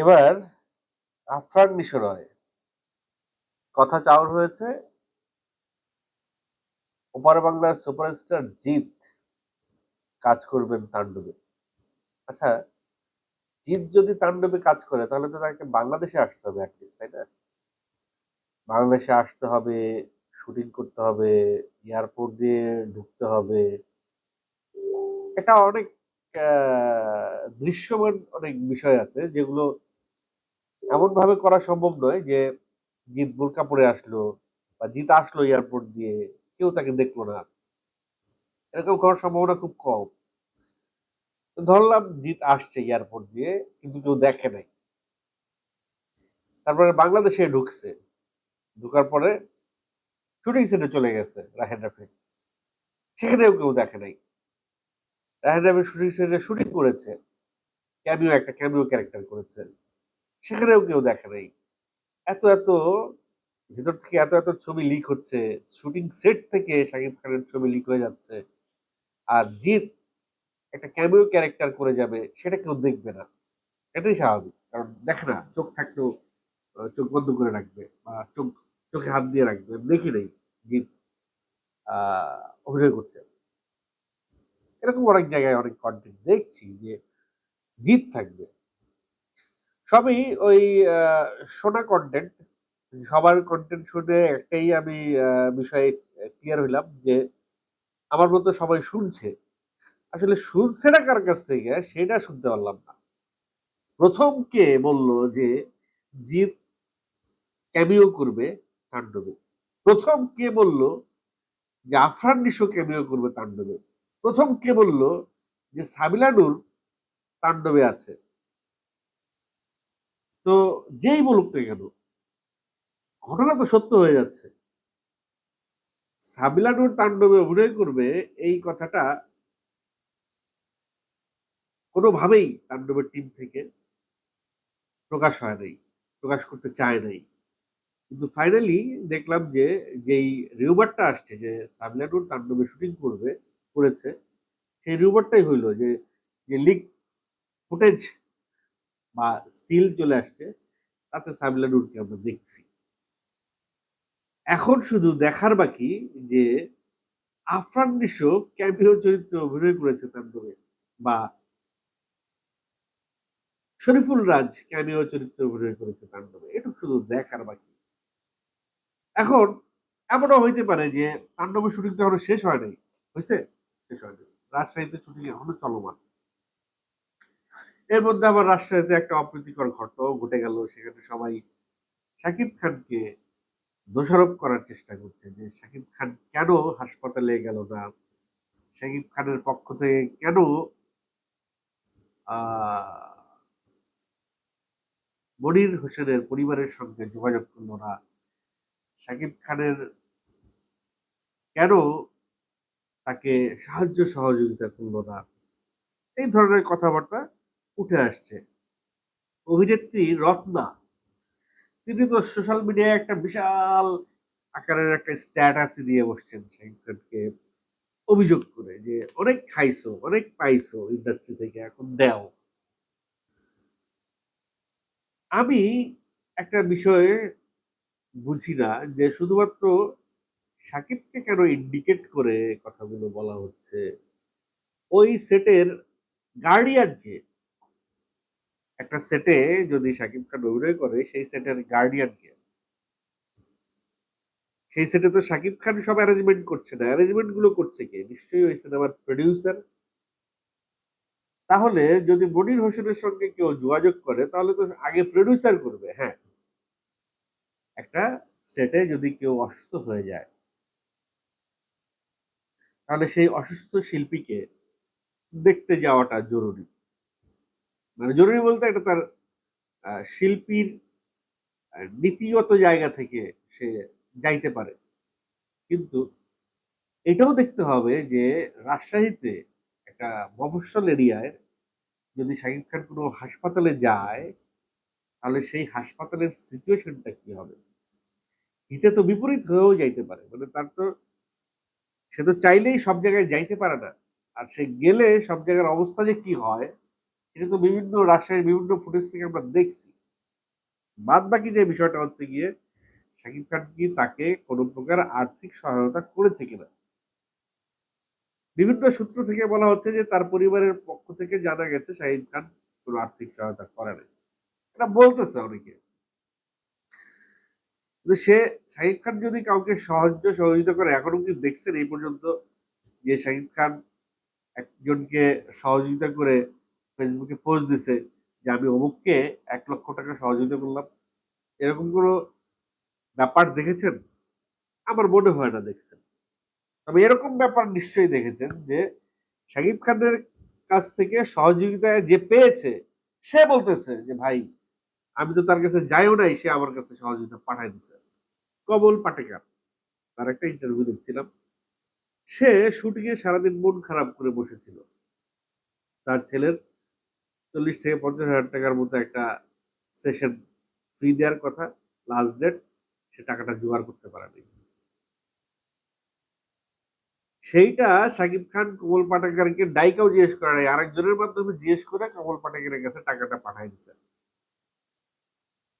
এবার আফরান নিশোরয় কথা চাওয়ার হয়েছে, ওপার বাংলার সুপারস্টার জিৎ কাজ করবেন তাণ্ডবে। আচ্ছা জিৎ যদি তাণ্ডবে কাজ করে, তাহলে তো তাকে বাংলাদেশে আসতে হবে তাই না? বাংলাদেশে আসতে হবে, শুটিং করতে হবে, এয়ারপোর্ট দিয়ে ঢুকতে হবে। এটা অনেক দৃশ্যমান অনেক বিষয় আছে যেগুলো এমন ভাবে করা সম্ভব নয় যে জিৎ বোরকা পরে আসলো বা জিৎ আসলো এয়ারপোর্ট দিয়ে, কেউ তাকে দেখল না। এরকম করার সম্ভাবনা খুব কম। ধরলাম জিৎ আসছে এয়ারপোর্ট দিয়ে, কিন্তু কেউ দেখে নাই। তারপরে বাংলাদেশে ঢুকছে। ঢুকার পরে শুটিং সেটে চলে গেছে রাহেন রাফি। সেখানেও কেউ দেখে নাই। রাহেন রাফি শুটিং সেটে শুটিং করেছে। ক্যামিও, একটা ক্যামিও ক্যারেক্টার করেছে। সেখানেও কেউ দেখে নাই। এত এত ভিতর থেকে এত এত ছবি লিক হচ্ছে। শুটিং সেট থেকে শাকিব খানের ছবি লিক হয়ে যাচ্ছে। আর জিৎ একটা ক্যামিও ক্যারেক্টার করে যাবে, সেটা কেউ দেখবে না। এটাই স্বাভাবিক। কারণ দেখে না, চোখ থাকলেও চোখ বন্ধ করে রাখবে বা চোখ, চোখে হাত দিয়ে রাখবে। দেখি নেই জিৎ অভিনয় করছে। এরকম অনেক জায়গায় অনেক কন্টেন্ট দেখছি যে জিৎ থাকবে। সবই ওই শোনা কন্টেন্ট সবার কন্টেন্ট শুনে একটাই আমি বিষয়ে ক্লিয়ার হইলাম যে আমার মতো সবাই শুনছে। আসলে শুনছে না কার কাছ থেকে, সেটা শুনতে পারলাম না। প্রথম কে বলল যে জিৎ ক্যামিও করবে তাণ্ডবে। প্রথম কে বলল যে আফরান নিশো ক্যামিও করবে তাণ্ডবে। প্রথম কে বলল যে সাবিলানুর তাণ্ডবে আছে। তো যেই বলুক না কেন, ঘটনা তো সত্য হয়ে যাচ্ছে। সাবিলানুর তাণ্ডবে অভিনয় করবে এই কথাটা কোনোভাবেই তাণ্ডবের টিম থেকে প্রকাশ হয় নাই, প্রকাশ করতে চায় নাই। কিন্তু ফাইনালি দেখলাম যে যেই রিউবারটা আসছে যে সাবিলানুর তাণ্ডবে শুটিং করবে, করেছে, সেই রিউবারটাই হইল যে যে লিক ফুটেজ বা স্টিল চলে আসছে, তাতে সাবিলানুরকে আমরা দেখছি। এখন শুধু দেখার বাকি যে আফরান নিশো ক্যামিও চরিত্রে অভিনয় করেছে তাণ্ডবে বা শরীফুল রাজ ক্যামিও চরিত্রে অভিনয় করেছে তাণ্ডবে এটুকু শুধু দেখার বাকি। এখন এমনও হইতে পারে যে তাণ্ডবের শুটিং তো এখনও শেষ হয় নাই হয়েছে শেষ হয়নি রাজশাহীতে শুটিং এখনও চলমান। এর মধ্যে আবার রাজশাহীতে একটা অপ্রীতিকর ঘটনাও ঘটে গেল। সেখানে সবাই শাকিব খানকে দোষারোপ করার চেষ্টা করছে যে শাকিব খান কেন হাসপাতালে গেল না? শাকিব খানের পক্ষ থেকে কেন মনির হোসেনের পরিবারের সঙ্গে যোগাযোগ করল না? শাকিব খানের কেন তাকে সাহায্য সহযোগিতা করল না? এই ধরনের কথাবার্তা উঠে আসছে। অভিনেত্রী রত্না, তিনি তো সোশ্যাল মিডিয়ায় একটা বিশাল আকারের একটা স্ট্যাটাস দিয়ে বসছেন শাকিব খানকে অভিযোগ করে যে, অনেক খাইছো, অনেক পাইছো ইন্ডাস্ট্রি থেকে, এখন দেও। আমি একটা বিষয়ে বুঝি না যে, শুধুমাত্র সাকিবকে কেন ইন্ডিকেট করে কথাগুলো বলা হচ্ছে? ওই সেটের গার্ডিয়ানকে একটা সেটে যদি সাকিব খান অভিনয় করে, সেই সেটের গার্ডিয়ানকে সেই সেটে তো সাকিব খান সব অ্যারেঞ্জমেন্ট করছে না। অ্যারেঞ্জমেন্টগুলো করছে কে? নিশ্চয়ই ওই সিনেমার প্রডিউসার তাহলে যদি মনির হোসেনের সঙ্গে কেউ যোগাযোগ করে, তাহলে তো আগে প্রডিউসার করবে হ্যাঁ। একটা সেটে যদি কেউ অসুস্থ হয়ে যায়, তাহলে সেই অসুস্থ শিল্পীকে দেখতে যাওয়াটা জরুরি। মানে জরুরি বলতে এটা তার শিল্পীর নীতিগত জায়গা থেকে সে যাইতে পারে। কিন্তু এটাও দেখতে হবে যে রাজশাহীতে একটা মফস্বল এরিয়ায় যদি শাকিব খান কোনো হাসপাতালে যায়, তাহলে সেই হাসপাতালের সিচুয়েশনটা কি হবে? হিতে তো বিপরীত হয়েও যাইতে পারে। মানে তার তো, সে তো চাইলেই সব জায়গায় যাইতে পারে না। আর সে গেলে সব জায়গার অবস্থা যে কি হয় সেটা তো বিভিন্ন রাজশাহীর বিভিন্ন ফুটেজ থেকে আমরা দেখছি। বাদ বাকি যে বিষয়টা হচ্ছে গিয়ে, শাকিব খান কি তাকে কোনো প্রকার আর্থিক সহায়তা করেছে কিনা? বিভিন্ন সূত্র থেকে বলা হচ্ছে যে তার পরিবারের পক্ষ থেকে জানা গেছে শাহিদ খান কোনো আর্থিক সহায়তা করে নাই। এটা বলতেছে অনেকে। সে শাহিদ খান যদি কাউকে সাহায্য সহযোগিতা করে, এখনও কি দেখছেন এই পর্যন্ত যে শাহিদ খান একজনকে সহযোগিতা করে ফেসবুকে পোস্ট দিছে যে আমি অমুককে এক লক্ষ টাকা সহযোগিতা করলাম। এরকম কোনো ব্যাপার দেখেছেন? আমার মনে হয় না দেখছেন। তবে এরকম ব্যাপার নিশ্চয়ই দেখেছেন যে শাকিব খানের কাছ থেকে সহযোগিতা যে পেয়েছে, সে বলতেছে যে, ভাই, আমি তো তার কাছে যাইও নাই, সে আমার কাছে সহযোগিতা পাঠাই দিছে। কমল পাটেকার, তার একটা ইন্টারভিউ দেখছিলাম। সে শুটিংয়ে সারাদিন মন খারাপ করে বসেছিল। তার ছেলের চল্লিশ থেকে পঞ্চাশ হাজার টাকার মতো একটা সেশন ফি দেওয়ার কথা লাস্ট ডেট সে টাকাটা জোগাড় করতে পারেনি। সেইটা সাকিব খান, কমল পাটাকারকে ডাইকাও জিজ্ঞেস করে নাই। আরেকজনের মাধ্যমে জিজ্ঞেস করে কমল পাটাকারের কাছে টাকাটা পাঠাই দিচ্ছে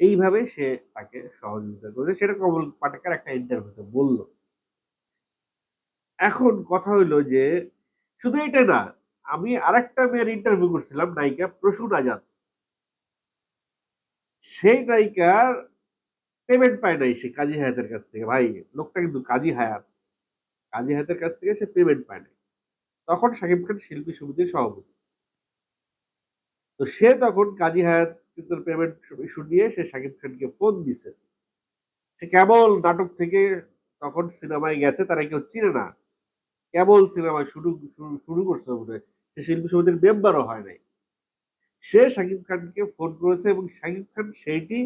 এইভাবে সে তাকে সহযোগিতা করেছে। সেটা কমল পাটাকার একটা ইন্টারভিউতে বলল। এখন কথা হইল যে, শুধু এটা না আমি আরেকটা মেয়ের ইন্টারভিউ করছিলাম, নায়িকা প্রসূন আজাদ। সেই নায়িকার পেমেন্ট পায় নাই সে কাজী হায়াতের কাছ থেকে। ভাই, লোকটা কিন্তু কাজী হায়াত। কাজী হায়াতের কাছ থেকে সে পেমেন্ট পায় নাই। তখন সাকিব খান শিল্পী সমিতির সভাপতি। তো সে তখন কাজী হায়াত কিন্তু পেমেন্ট ইস্যু নিয়ে সে সাকিব খানকে ফোন দিছে। সে কেবল নাটক থেকে তখন সিনেমায় গেছে, তারা কেউ চিনে না। কেবল সিনেমায় শুরু শুরু করছে মনে সে শিল্পী সমিতির মেম্বারও হয় নাই। সে শাকিব খানকে ফোন করেছে এবং শাকিব খান সেইটি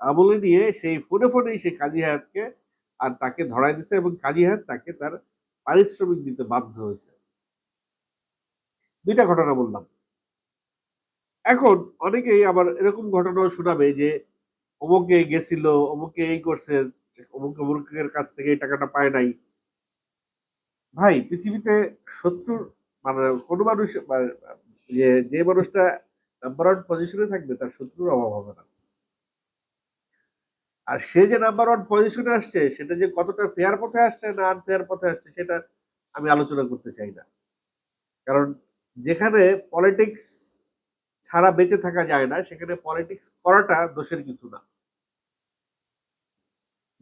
আমলে নিয়ে সেই ফোনে ফোনেই সে কাজী হায়াতকে আর তাকে ধরাই দিছে এবং কাজী হায়াত তাকে তার পারিশ্রমিক দিতে বাধ্য হয়েছে। দুইটা ঘটনা বললাম। এখন অনেকেই আবার এরকম ঘটনাও শোনাবে যে অমুকে গেছিল, অমুকে এই করছে অমুক অমুকের কাছ থেকে এই টাকাটা পায় নাই। ভাই, পৃথিবীতে শত্রুর মানে কোনো মানুষ যে যে মানুষটা নাম্বার ওয়ান পজিশনে থাকবে, তার শত্রুর অভাব হবে না। আর সে যে নাম্বার ওয়ান পজিশনে আসছে, সেটা যে কতটা ফেয়ার পথে আসছে না আনফেয়ার পথে আসছে, সেটা আমি আলোচনা করতে চাই না। কারণ যেখানে পলিটিক্স ছাড়া বেঁচে থাকা যায় না, সেখানে পলিটিক্স করাটা দোষের কিছু না।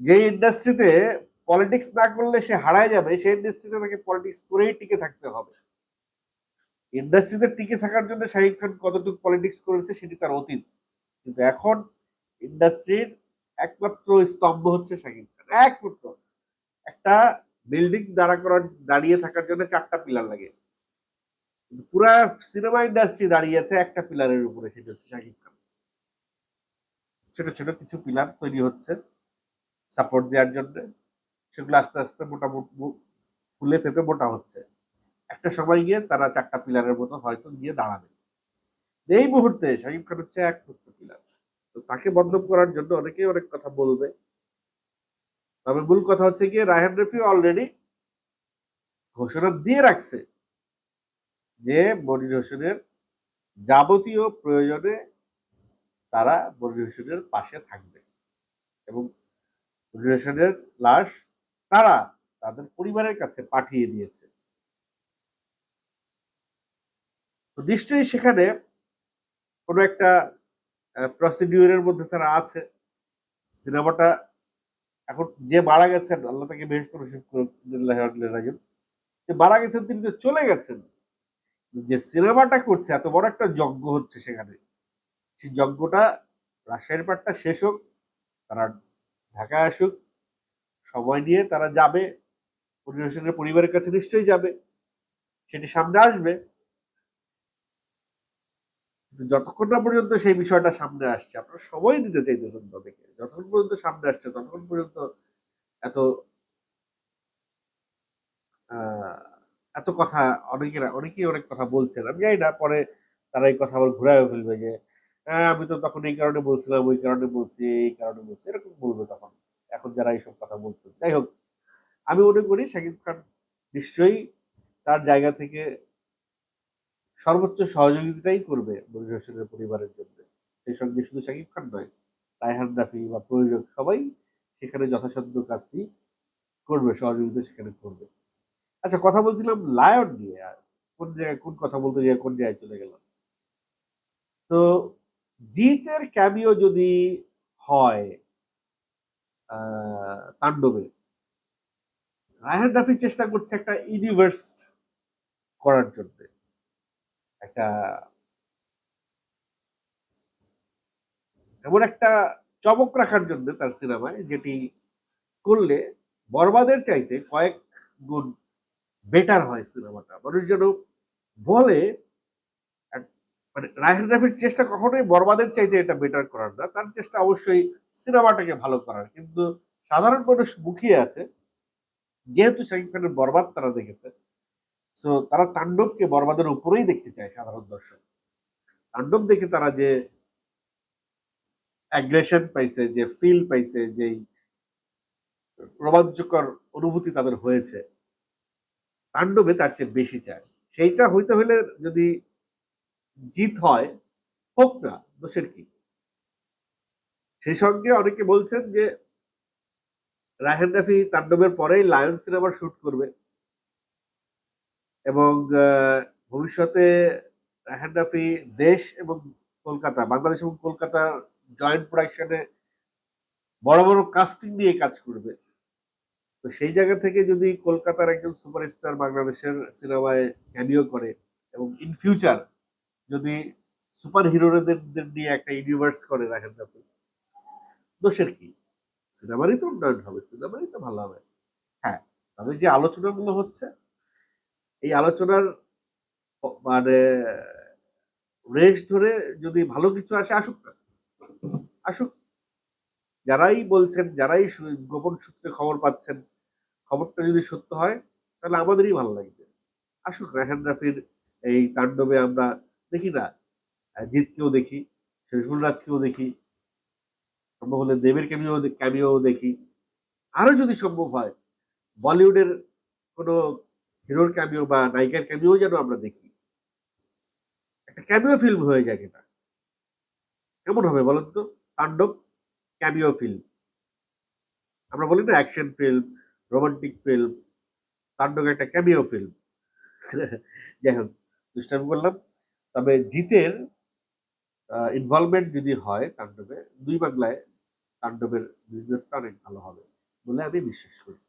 যে ইন্ডাস্ট্রিতে পলিটিক্স না করলে সে হারায় যাবে, সেই ইন্ডাস্ট্রিতে তাকে পলিটিক্স করেই টিকে থাকতে হবে। ইন্ডাস্ট্রিতে টিকে থাকার জন্য শাহিদ খান কতটুকু পলিটিক্স করেছে সেটি তার অতীত। কিন্তু এখন ইন্ডাস্ট্রির একমাত্র স্তম্ভ হচ্ছে শাহিদ খান, একমাত্র। একটা বিল্ডিং দাঁড়া করার, দাঁড়িয়ে থাকার জন্য চারটা পিলার লাগে। পুরা সিনেমা ইন্ডাস্ট্রি দাঁড়িয়ে আছে একটা পিলারের উপরে, সেটা হচ্ছে শাহিদ খান। ছোট ছোট কিছু পিলার তৈরি হচ্ছে সাপোর্ট দেওয়ার জন্য। সেগুলো আস্তে আস্তে মোটামুটি ফুলে ফেপে মোটা হচ্ছে। একটা সময় গিয়ে তারা চারটা পিলারের মতো হয়তো গিয়ে দাঁড়াবে। এই মুহূর্তে শাহিব খান হচ্ছে এক পিলার। তো তাকে বন্ধ করার জন্য অনেকেই অনেক কথা বলবে। তবে মূল কথা হচ্ছে গিয়ে রায়হান রফি অলরেডি ঘোষণা দিয়ে রাখছে যে মনির হোসেনের যাবতীয় প্রয়োজনে তারা মনির হোসেনের পাশে থাকবে এবং মনির হোসেনের লাশ তারা তাদের পরিবারের কাছে পাঠিয়ে দিয়েছে। তো নিশ্চয়ই সেখানে কোনো একটা প্রসিডিউরের মধ্যে তারা আছে। সিনেমাটা এখন যে মারা গেছেন, আল্লাহ তাকে বেশ যে মারা গেছেন, তিনি তো চলে গেছেন। যে সিনেমাটা করছে, এত বড় একটা যজ্ঞ হচ্ছে সেখানে। সেই যজ্ঞটা রাজশাহীর পাটটা শেষ হোক, তারা ঢাকায় আসুক, সময় নিয়ে তারা যাবে পরিবেশনের পরিবারের কাছে নিশ্চয়ই যাবে। সেটি সামনে আসবে। যতক্ষণ না পর্যন্ত সেই বিষয়টা সামনে আসছে, আপনারা সময় দিতে চাইতেছেন তাদেরকে যতক্ষণ পর্যন্ত সামনে আসছে, ততক্ষণ পর্যন্ত এত এত কথা অনেকেরা, অনেকেই অনেক কথা বলছেন। আমি জানি না, পরে তারা এই কথা আবার ঘুরায় ফেলবে যে হ্যাঁ আমি তো তখন এই কারণে বলছিলাম, ওই কারণে বলছি, এই কারণে বলছি, এরকম বলবে তখন। এখন যারা এইসব কথা বলছেন, যাই হোক, আমি মনে করি শাকিব খান নিশ্চয়ই তার জায়গা থেকে সর্বোচ্চ সহযোগিতাই করবে মনির হোসেনের পরিবারের জন্য। সেই সঙ্গে শুধু শাকিব খান নয়, রায়হান রাফি বা প্রয়োজক সবাই সেখানে যথাসাধ্য কাজটি করবে, সহযোগিতা সেখানে করবে। আচ্ছা কথা বলছিলাম লায়ন নিয়ে। কোন জায়গায়, কোন কথা বলতে গিয়ে কোন জায়গায় চলে গেলাম? তো জিতের ক্যামিও যদি হয় তাণ্ডবে, রায়হান রাফি চেষ্টা করছে একটা ইউনিভার্স করার জন্য। একটা এমন একটা চমক রাখার জন্য তার সিনেমায় যেটি করলে বরবাদের চাইতে কয়েক গুণ বেটার হয় সিনেমাটা। মানুষ যেন বলে মানে রায়হান রাফির চেষ্টা কখনোই বরবাদের চাইতে এটা বেটার করার না। তার চেষ্টা অবশ্যই সিনেমাটাকে ভালো করার। কিন্তু সাধারণ মানুষ মুখিয়ে আছে। যেহেতু শাকিব খানের বরবাদ তারা দেখেছে সো তারা তাণ্ডবকে বরবাদের উপরেই দেখতে চায় সাধারণ দর্শক। তাণ্ডব দেখে তারা যে অ্যাগ্রেশন পাইছে, যে ফিল পাইছে, যে রোমাঞ্চকর অনুভূতি তাদের হয়েছে, তাণ্ডবে তার চেয়ে বেশি চায়। সেইটা হইতে হলে যদি জিত হয়, হোক না, দোষের কি? সেই সঙ্গে অনেকে বলছেন যে রাহেন রাফি তাণ্ডবের পরেই লায়ন সিনেমার শুট করবে। এবং ভবিষ্যতে রাফি দেশ এবং কলকাতা, বাংলাদেশ এবং কলকাতার জয়েন্ট প্রোডাকশনে বড় বড় কাস্টিং নিয়ে কাজ করবে। তো সেই জায়গা থেকে যদি কলকাতার একজন সুপারস্টার বাংলাদেশের সিনেমায় ক্যামিও করে এবং ইন ফিউচার যদি সুপার হিরোদের নিয়ে একটা ইউনিভার্স করে রাখেন রাফি দোষের কি? সিনেমারই তো উন্নয়ন হবে সিনেমারই তো ভালো হবে। হ্যাঁ তবে যে আলোচনাগুলো হচ্ছে এই আলোচনার মানে রেশ ধরে যদি ভালো কিছু আসে, আসুক না। আসুক। যারাই বলছেন, যারাই গোপন সূত্রে খবর পাচ্ছেন, খবরটা যদি সত্য হয়, তাহলে আমাদেরই ভালো লাগবে। আসুক, রাহান রাফির এই তাণ্ডবে আমরা দেখি না। জিতকেও দেখি শরীফুল রাজকেও দেখি সম্ভব হলে দেবের ক্যামিও ক্যামিও দেখি। আরও যদি সম্ভব হয়, বলিউডের কোনো হিরোর ক্যামিও বা নায়িকার ক্যামিও যেন আমরা দেখি। একটা ক্যামিও ফিল্ম হয়ে যায় এটা কেমন হবে বলেন তো? তাণ্ডব ক্যামিও ফিল্ম আমরা বলি না অ্যাকশন ফিল্ম রোমান্টিক ফিল্ম তাণ্ডব একটা ক্যামিও ফিল্ম যাই হোক, দুষ্টামি করলাম। তবে জিতের ইনভলভমেন্ট যদি হয় তাণ্ডবে, দুই বাংলায় তাণ্ডবের বিজনেসটা অনেক ভালো হবে বলে আমি বিশ্বাস করি।